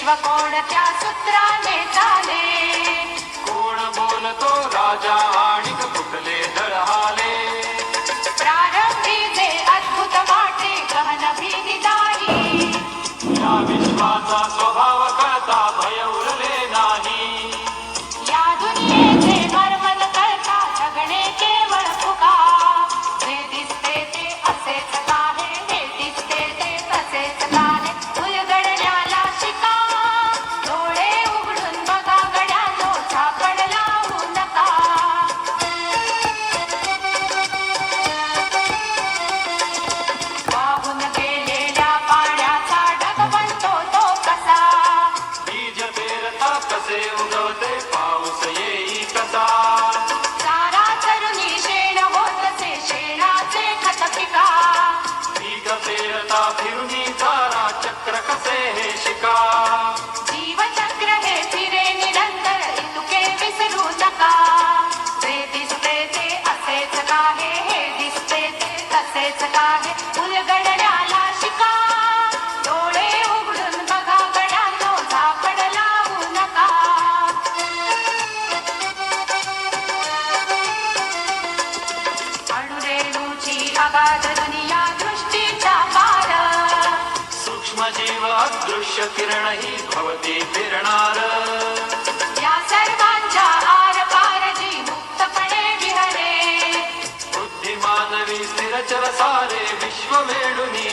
विश्व कोणत्या सूत्राने चाले कोण बोलतो राजा आणि फुटले दळहाले? प्रारंभी जे अद्भुत वाटे गहन भीती नाही. या विश्वाचा असे शिका जीवचक्र हे फिरे निरंतर इतुके विसरू नका. जे हे दिसते ते तसेच का उलगड आयुष्य किरणही भवती फिरणार. या सर्वांच्या आरपार जी मुक्तपणे विहरे. बुद्धिमानवी स्थिरचर सारे विश्व वेणुनी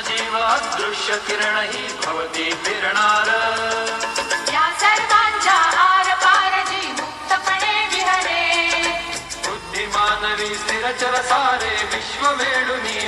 जीव किरण किरणही भवती फिरणार. या सर्वांच्या आरपार जी मुक्तपणे विहरे. बुद्धिमानवी स्थिरचर सारे विश्व वेळुनी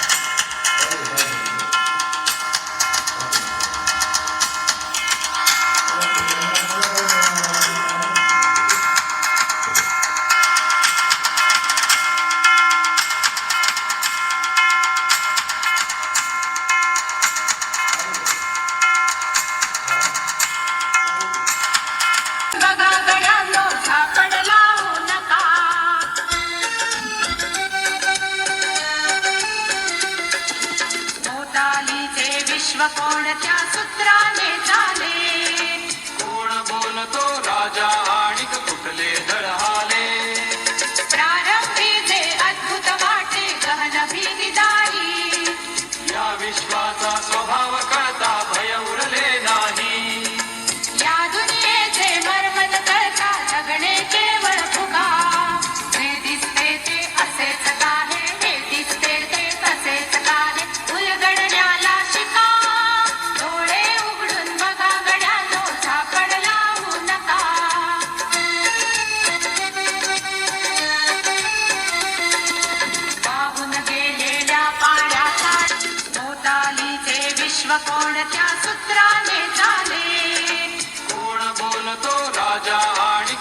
va con te a sottrarmi कोणत्या सूत्राने झाले? कोण बोलतो राजा आणि